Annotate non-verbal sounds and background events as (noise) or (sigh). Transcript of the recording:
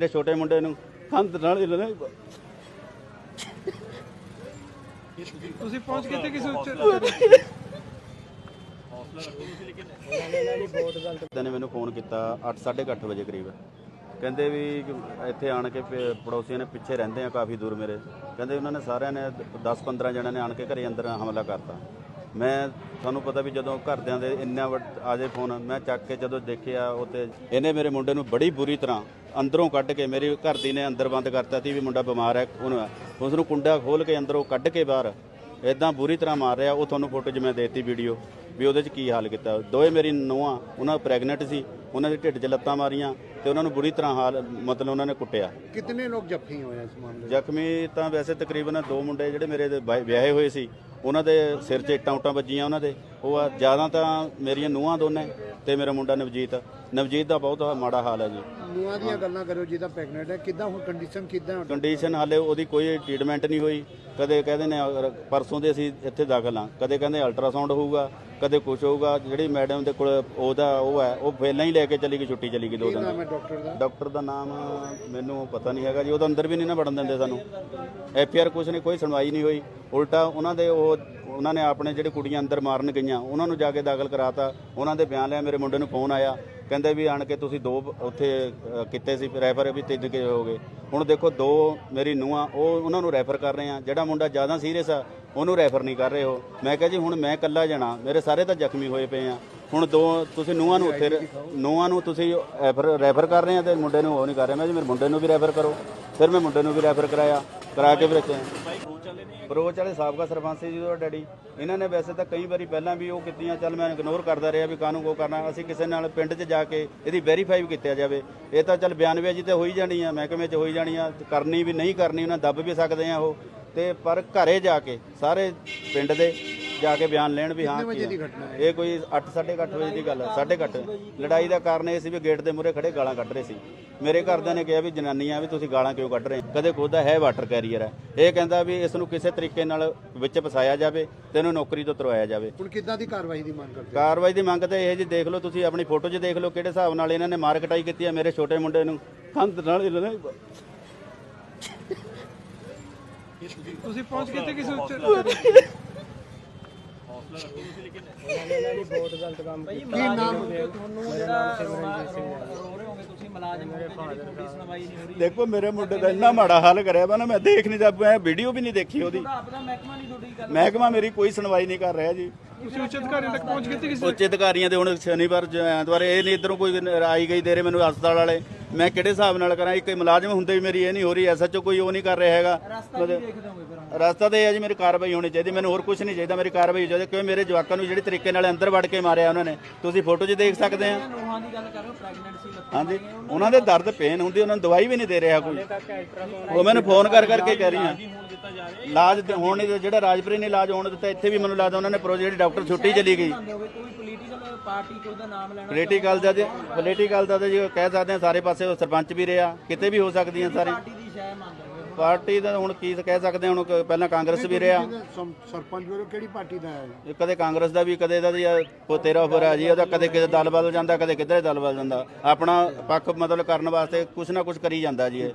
ਮੇਰੇ ਛੋਟੇ ਮੁੰਡੇ ਨੂੰ ਕੰਧ ਨਾਲ ਹੀ ਲੜੇ ਤੁਸੀਂ ਪਹੁੰਚ ਕਿੱਥੇ ਕਿਸੇ ਉੱਚ ਨੇ ਮੈਨੂੰ ਫੋਨ ਕੀਤਾ 8:30 ਵਜੇ ਕਰੀਬ। ਕਹਿੰਦੇ ਵੀ ਇੱਥੇ ਆਣ ਕੇ ਪ- ਪੜੋਸੀਆਂ ਨੇ ਪਿੱਛੇ ਰਹਿੰਦੇ ਆ ਕਾਫੀ ਦੂਰ ਮੇਰੇ। ਕਹਿੰਦੇ ਉਹਨਾਂ ਨੇ ਸਾਰਿਆਂ ਨੇ 10-15 ਜਣਿਆਂ ਨੇ ਆਣ ਕੇ ਘਰੇ ਅੰਦਰ ਹਮਲਾ ਕਰਤਾ। ਮੈਂ ਤੁਹਾਨੂੰ ਪਤਾ ਵੀ ਜਦੋਂ ਘਰਦਿਆਂ ਦੇ ਇੰਨਾ ਆ ਜੇ ਫੋਨ ਮੈਂ ਚੱਕ ਕੇ ਜਦੋਂ ਦੇਖਿਆ ਉਹ ਉਤੇ ਇਹਨੇ ਮੇਰੇ ਮੁੰਡੇ ਨੂੰ ਬੜੀ ਬੁਰੀ ਤਰ੍ਹਾਂ ਅੰਦਰੋਂ ਕੱਢ ਕੇ ਮੇਰੀ ਘਰ ਦੀ ਨੇ ਅੰਦਰ ਬੰਦ ਕਰਤਾ ਸੀ ਵੀ ਮੁੰਡਾ ਬਿਮਾਰ ਹੈ ਉਹਨੂੰ ਉਸ ਨੂੰ ਕੁੰਡਾ ਖੋਲ ਕੇ ਅੰਦਰੋਂ ਕੱਢ ਕੇ ਬਾਹਰ ਇਦਾਂ ਬੁਰੀ ਤਰ੍ਹਾਂ ਮਾਰ ਰਿਹਾ ਉਹ ਤੁਹਾਨੂੰ ਫੋਟੋ 'ਚ ਮੈਂ ਦੇਤੀ ਵੀਡੀਓ ਵੀ ਉਹਦੇ 'ਚ ਕੀ ਹਾਲ ਕੀਤਾ। ਦੋਏ ਮੇਰੀ ਨੂੰਹਾਂ ਉਹਨਾਂ ਪ੍ਰੈਗਨੈਂਟ ਸੀ ਉਹਨਾਂ ਦੇ ਢਿੱਡ 'ਚ ਲੱਤਾਂ ਮਾਰੀਆਂ ਤੇ ਉਹਨਾਂ ਨੂੰ ਬੁਰੀ ਤਰ੍ਹਾਂ ਹਾਲ ਮਤਲਬ ਉਹਨਾਂ ਨੇ ਕੁੱਟਿਆ। ਕਿੰਨੇ ਲੋਕ ਜ਼ਖਮੀ ਹੋਏ ਇਸ ਮਾਮਲੇ ਜ਼ਖਮੀ ਤਾਂ ਵੈਸੇ ਤਕਰੀਬਨ ਦੋ ਮੁੰਡੇ ਜਿਹੜੇ ਮੇਰੇ ਵਿਆਹੇ ਹੋਏ ਸੀ। ਉਹਨਾਂ ਦੇ ਸਿਰ 'ਚ ਇੱਟਾਂ ਉੱਟਾਂ ਵੱਜੀਆਂ ਉਹਨਾਂ ਦੇ। ਉਹ ਆ ਜ਼ਿਆਦਾ ਤਾਂ ਮੇਰੀਆਂ ਨੂੰਹਾਂ ਦੋਨੇ ਤੇ ਮੇਰਾ ਮੁੰਡਾ ਨਵਜੀਤ। ਨਵਜੀਤ ਦਾ ਬਹੁਤ ਮਾੜਾ ਹਾਲ ਹੈ ਜੀ। ਨੂਆਂ ਦੀਆਂ ਗੱਲਾਂ ਕਰੋ ਜਿਹਦਾ ਪ੍ਰੈਗਨੈਂਟ ਹੈ। ਕਿੱਦਾਂ ਹੁਣ ਕੰਡੀਸ਼ਨ ਕਿੱਦਾਂ ਹੈ? ਕੰਡੀਸ਼ਨ ਹਾਲੇ ਉਹਦੀ ਕੋਈ ਟ੍ਰੀਟਮੈਂਟ ਨਹੀਂ ਹੋਈ। ਕਦੇ ਕਹਿੰਦੇ ਨੇ ਅਗਰ ਪਰਸੋਂ ਦੇ ਅਸੀਂ ਇੱਥੇ ਦਾਖਲ ਹਾਂ। ਕਦੇ ਕਹਿੰਦੇ ਅਲਟਰਾਸਾਊਂਡ ਹੋਊਗਾ। ਕਦੇ ਕੁਝ ਹੋਊਗਾ ਜਿਹੜੀ ਮੈਡਮ ਦੇ ਕੋਲ ਉਹਦਾ ਉਹ ਹੈ ਉਹ ਪਹਿਲਾਂ ਹੀ ਲੈ ਕੇ ਚਲੀ ਗਈ ਛੁੱਟੀ ਚਲੀ ਗਈ ਦੋ ਦਿਨ ਨਾਮ ਹੈ ਡਾਕਟਰ ਦਾ? ਡਾਕਟਰ ਦਾ ਨਾਮ ਮੈਨੂੰ ਪਤਾ ਨਹੀਂ ਹੈਗਾ ਜੀ ਉਹ ਤਾਂ ਅੰਦਰ ਵੀ ਨਹੀਂ ਨਾ ਵੜਨ ਦਿੰਦੇ ਸਾਨੂੰ। ਐਫ ਆਰ ਕੁਛ ਨਹੀਂ ਕੋਈ ਸੁਣਵਾਈ ਨਹੀਂ ਹੋਈ। ਉਲਟਾ ਉਹਨਾਂ ਦੇ ਉਹ ਉਹਨਾਂ ਨੇ ਆਪਣੇ ਜਿਹੜੇ ਕੁੜੀਆਂ ਅੰਦਰ ਮਾਰਨ ਗਈਆਂ ਉਹਨਾਂ ਨੂੰ ਜਾ ਕੇ ਦਾਖਲ ਕਰਾਤਾ ਉਹਨਾਂ ਦੇ ਬਿਆਨ ਲਿਆ ਮੇਰੇ ਮੁੰਡੇ ਨੂੰ ਫੋਨ ਆਇਆ। ਕਹਿੰਦੇ ਵੀ ਆਣ ਕੇ ਤੁਸੀਂ ਦੋ ਉੱਥੇ ਅ, ਕੀਤੇ ਸੀ ਰੈਫਰ ਵੀ ਤਿੰਨ ਕੇ ਹੋ ਗਏ। ਹੁਣ ਦੇਖੋ ਦੋ ਮੇਰੀ ਨੂੰਹਾਂ ਉਹ ਉਹਨਾਂ ਨੂੰ ਰੈਫਰ ਕਰ ਰਹੇ ਆ। ਜਿਹੜਾ ਮੁੰਡਾ ਜ਼ਿਆਦਾ ਸੀਰੀਅਸ ਆ ਉਹਨੂੰ ਰੈਫਰ ਨਹੀਂ ਕਰ ਰਹੇ ਹੋ ਮੈਂ ਕਿਹਾ ਜੀ ਹੁਣ ਮੈਂ ਇਕੱਲਾ ਜਾਣਾ ਮੇਰੇ ਸਾਰੇ ਤਾਂ ਜ਼ਖਮੀ ਹੋਏ ਪਏ ਆ। ਹੁਣ ਦੋ ਤੁਸੀਂ ਨੂੰਹਾਂ ਨੂੰ ਉੱਥੇ ਨੂੰਹਾਂ ਨੂੰ ਤੁਸੀਂ ਰੈਫਰ ਰੈਫਰ ਕਰ ਰਹੇ ਆ ਤੇ ਮੁੰਡੇ ਨੂੰ ਉਹ ਨਹੀਂ ਕਰ ਰਹੇ। ਮੈਂ ਜੀ ਮੇਰੇ ਮੁੰਡੇ ਨੂੰ ਵੀ ਰੈਫਰ ਕਰੋ। ਫਿਰ ਮੈਂ ਮੁੰਡੇ ਨੂੰ ਵੀ ਰੈਫਰ ਕਰਾਇਆ। ਕਰਾ ਕੇ ਵੀ ਇੱਥੇ ਬਰੋਚ ਵਾਲੇ ਸਾਬਕਾ ਸਰਪੰਚ ਸੀ ਜਿਹਦਾ ਡੈਡੀ। ਇਹਨਾਂ ਨੇ ਵੈਸੇ ਤਾਂ ਕਈ ਵਾਰੀ ਪਹਿਲਾਂ ਵੀ ਉਹ ਕੀਤੀਆਂ, ਚੱਲ ਮੈਂ ਇਗਨੋਰ ਕਰਦਾ ਰਿਹਾ ਵੀ ਕਾਹਨੂੰ ਕੋ ਕਰਨਾ। ਅਸੀਂ ਕਿਸੇ ਨਾਲ ਪਿੰਡ 'ਚ ਜਾ ਕੇ ਇਹਦੀ ਵੈਰੀਫਾਈ ਵੀ ਕੀਤਾ ਜਾਵੇ। ਇਹ ਤਾਂ ਚੱਲ ਬਿਆਨਬਾਜ਼ੀ ਤੇ ਹੋਈ ਜਾਣੀ ਆ, ਮਹਿਕਮੇ 'ਚ ਹੋਈ ਜਾਣੀ ਆ। ਕਰਨੀ ਵੀ ਨਹੀਂ ਕਰਨੀ, ਉਹਨਾਂ ਦੱਬ ਵੀ ਸਕਦੇ ਆ ਉਹ। ਤੇ ਪਰ ਘਰੇ ਜਾ ਕੇ ਸਾਰੇ ਪਿੰਡ ਦੇ ਜਾ ਕੇ ਬਿਆਨ ਲੈਣ ਵੀ ਹਾਂ ਕੀ ਆ। ਇਹ ਕੋਈ 8:30 ਵਜੇ ਦੀ ਗੱਲ ਹੈ 8:30 ਲੜਾਈ ਦਾ ਕਾਰਨ ਇਹ ਸੀ ਵੀ ਗੇਟ ਦੇ ਮੂਹਰੇ ਖੜੇ ਗਾਲਾਂ ਕੱਢ ਰਹੇ ਸੀ। ਮੇਰੇ ਘਰਦਿਆਂ ਨੇ ਕਿਹਾ ਵੀ ਜਨਾਨੀਆਂ ਵੀ ਤੁਸੀਂ ਗਾਲਾਂ ਕਿਉਂ ਕੱਢ ਰਹੇ ਕਦੇ ਖੁਦਾ ਹੈ ਵਾਟਰ ਕੈਰੀਅਰ ਹੈ। ਇਹ ਕਹਿੰਦਾ ਵੀ ਇਸ ਨੂੰ ਕਿਸੇ ਤਰੀਕੇ ਨਾਲ ਵਿੱਚ ਫਸਾਇਆ ਜਾਵੇ ਤੇ ਇਹਨੂੰ ਨੌਕਰੀ ਤੋਂ ਤੁਰਵਾਇਆ ਜਾਵੇ। ਹੁਣ ਕਿੱਦਾਂ ਦੀ ਕਾਰਵਾਈ ਦੀ ਮੰਗ ਕਰਦੇ ਕਾਰਵਾਈ ਦੀ ਮੰਗ ਤੇ ਇਹ ਜੀ ਦੇਖ ਲਓ ਤੁਸੀਂ ਆਪਣੀ ਫੋਟੋ 'ਚ ਦੇਖ ਲਓ ਕਿਹੜੇ ਹਿਸਾਬ ਨਾਲ ਇਹਨਾਂ ਨੇ ਮਾਰ ਕਟਾਈ ਕੀਤੀ ਹੈ ਮੇਰੇ ਛੋਟੇ ਮੁੰਡੇ ਨੂੰ। ਕੰਧ ਨਾਲ ਹੀ ਲੜੇ ਤੁਸੀਂ ਪਹੁੰਚ ਕਿੱਥੇ ਕਿਸੇ (laughs) ਕੀ ਦੇਖੋ ਮੇਰੇ ਮੁੰਡੇ ਦਾ ਇੰਨਾ ਮਾੜਾ ਹਾਲ ਕਰਿਆ ਵਾ ਨਾ ਮੈਂ ਦੇਖ ਨਹੀਂ ਜਾ ਮੈਂ ਵੀਡੀਓ ਵੀ ਨਹੀਂ ਦੇਖੀ ਉਹਦੀ। ਮਹਿਕਮਾ ਮੇਰੀ ਕੋਈ ਸੁਣਵਾਈ ਨਹੀਂ ਕਰ ਰਿਹਾ ਜੀ। ਤੁਸੀਂ ਉੱਚ ਅਧਿਕਾਰੀ ਤੱਕ ਪਹੁੰਚ ਕਿੱਥੇ ਕਿਸੇ ਉੱਚ ਅਧਿਕਾਰੀਆਂ ਦੇ ਹੁਣ ਸ਼ਨੀਵਾਰ ਐਤਵਾਰ ਇਹ ਨਹੀਂ ਇਧਰੋਂ ਕੋਈ ਆਈ ਗਈ ਦੇ ਰਹੇ ਮੈਨੂੰ ਹਸਪਤਾਲ ਵਾਲੇ। ਮੈਂ ਕਿਹੜੇ ਹਿਸਾਬ ਨਾਲ ਕਰਾਂ? ਇੱਕ ਮੁਲਾਜ਼ਮ ਹੁੰਦੇ ਵੀ ਮੇਰੀ ਇਹ ਨਹੀਂ ਹੋ ਰਹੀ ਐਸਐਚਓ ਕੋਈ ਉਹ ਨਹੀਂ ਕਰ ਰਿਹਾ ਹੈਗਾ। ਰਸਤਾ ਤੇ ਇਹ ਹੈ ਜੀ ਮੇਰੀ ਕਾਰਵਾਈ ਹੋਣੀ ਚਾਹੀਦੀ ਮੈਨੂੰ ਹੋਰ ਕੁਝ ਨਹੀਂ ਚਾਹੀਦਾ ਮੇਰੀ ਕਾਰਵਾਈ ਹੋ ਜਾਵੇ ਕਿਉਂ ਮੇਰੇ ਜਵਾਕਾਂ ਨੂੰ ਜਿਹੜੇ ਤਰੀਕੇ ਨਾਲ ਅੰਦਰ ਵੜ ਕੇ ਮਾਰਿਆ ਉਹਨਾਂ ਨੇ ਤੁਸੀਂ ਫੋਟੋ 'ਚ ਦੇਖ ਸਕਦੇ ਆ। ਹਾਂਜੀ ਉਹਨਾਂ ਦੇ ਦਰਦ ਪੇਨ ਹੁੰਦੀ ਉਹਨਾਂ ਨੂੰ ਦਵਾਈ ਵੀ ਨਹੀਂ ਦੇ ਰਿਹਾ ਕੋਈ। ਉਹ ਮੈਨੂੰ ਫੋਨ ਕਰ ਕਰਕੇ ਕਹਿ ਇਲਾਜ ਤੇ ਹੋਣ ਨਹੀਂ ਜਿਹੜਾ ਰਾਜਪੁਰੀ ਨੇ ਇਲਾਜ ਹੋਣ ਦਿੱਤਾ ਇੱਥੇ ਵੀ ਮੈਨੂੰ ਲੱਗਦਾ ਉਹਨਾਂ ਨੇ ਪ੍ਰੋਜੈਕਟ ਡਾਕਟਰ ਛੁੱਟੀ ਚਲੀ ਗਈ। ਪੋਲੀਟੀਕਲ ਦਾ ਜੇ ਪੋਲੀਟੀਕਲ ਦਾ ਤਾਂ ਜੀ ਕਹਿ ਸਕਦੇ ਆ ਸਾਰੇ ਪਾਸੇ ਉਹ ਸਰਪੰਚ ਵੀ ਰਿਹਾ ਕਿਤੇ ਵੀ ਹੋ ਸਕਦੀਆਂ ਸਾਰੇ। ਪਾਰਟੀ ਦਾ ਹੁਣ। ਕੀ ਕਹਿ ਸਕਦੇ ਹੁਣ ਪਹਿਲਾਂ ਕਾਂਗਰਸ ਵੀ ਰਿਹਾ। ਸਰਪੰਚ ਵੀਰੋ ਕਿਹੜੀ ਪਾਰਟੀ ਦਾ ਹੈ? ਇਹ ਕਦੇ ਕਾਂਗਰਸ ਦਾ ਵੀ ਕਦੇ ਇਹਦਾ ਜੀ ਉਹ ਤੇਰਾ ਉੱਪਰ ਆ ਜੀ ਉਹਦਾ ਕਦੇ ਕਿਤੇ ਦਲ ਬਦਲ ਜਾਂਦਾ ਕਦੇ ਕਿਧਰੇ ਦਲ ਬਦਲ ਜਾਂਦਾ। ਆਪਣਾ ਪੱਖ ਮਤਲਬ ਕਰਨ ਵਾਸਤੇ ਕੁਛ ਨਾ ਕੁਛ ਕਰੀ ਜਾਂਦਾ ਜੀ ਇਹ।